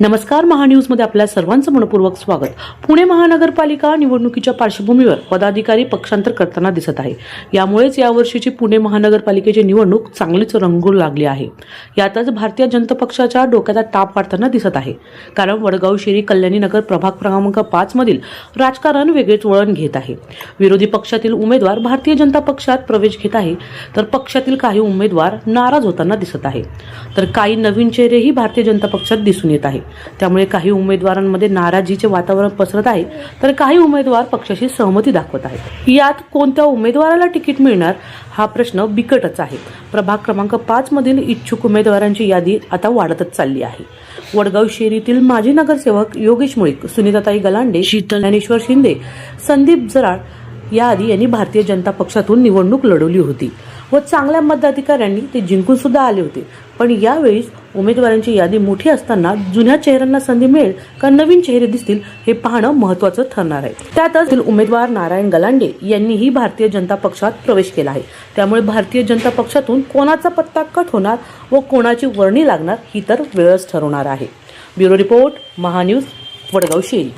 नमस्कार महान्यूजमध्ये आपल्या सर्वांचं मनपूर्वक स्वागत. पुणे महानगरपालिका निवडणुकीच्या पार्श्वभूमीवर पदाधिकारी पक्षांतर करताना दिसत आहे. यामुळेच यावर्षीची पुणे महानगरपालिकेची निवडणूक चांगलीच रंगू लागली आहे. यातच भारतीय जनता पक्षाच्या डोक्याचा ताप वाढताना दिसत आहे. कारण वडगाव शिरी कल्याणी नगर प्रभाग क्रमांक पाच मधील राजकारण वेगळेच वळण घेत आहे. विरोधी पक्षातील उमेदवार भारतीय जनता पक्षात प्रवेश घेत आहे तर पक्षातील काही उमेदवार नाराज होताना दिसत आहे. तर काही नवीन चेहरेही भारतीय जनता पक्षात दिसून येत आहे. त्यामुळे काही उमेदवारांमध्ये नाराजीचे वातावरण पसरत आहे तर काही उमेदवार पक्षाशी सहमती दाखवत आहेत. यात कोणत्या उमेदवाराला तिकीट मिळणार हा प्रश्न बिकटच आहे. प्रभाग क्रमांक पाच मधील इच्छुक उमेदवारांची यादी आता वाढतच चालली आहे. वडगाव शेरीतील माजी नगरसेवक योगेश मुळीक सुनीताताई गलांडे शीतल ज्ञानेश्वर शिंदे संदीप जराळ याआधी यांनी भारतीय जनता पक्षातून निवडणूक लढवली होती. व चांगल्या मतदाधिकाऱ्यांनी ते जिंकून सुद्धा आले होते. पण यावेळी उमेदवारांची यादी मोठी असताना जुन्या चेहऱ्यांना संधी मिळेल का नवीन चेहरे दिसतील हे पाहणं महत्वाचं ठरणार आहे. त्यातच उमेदवार नारायण गलांडे यांनीही भारतीय जनता पक्षात प्रवेश केला आहे. त्यामुळे भारतीय जनता पक्षातून कोणाचा पत्ता कट होणार व कोणाची वर्णी लागणार ही तर वेळच ठरवणार आहे. Bureau report Mahanews Vadgaon Sheri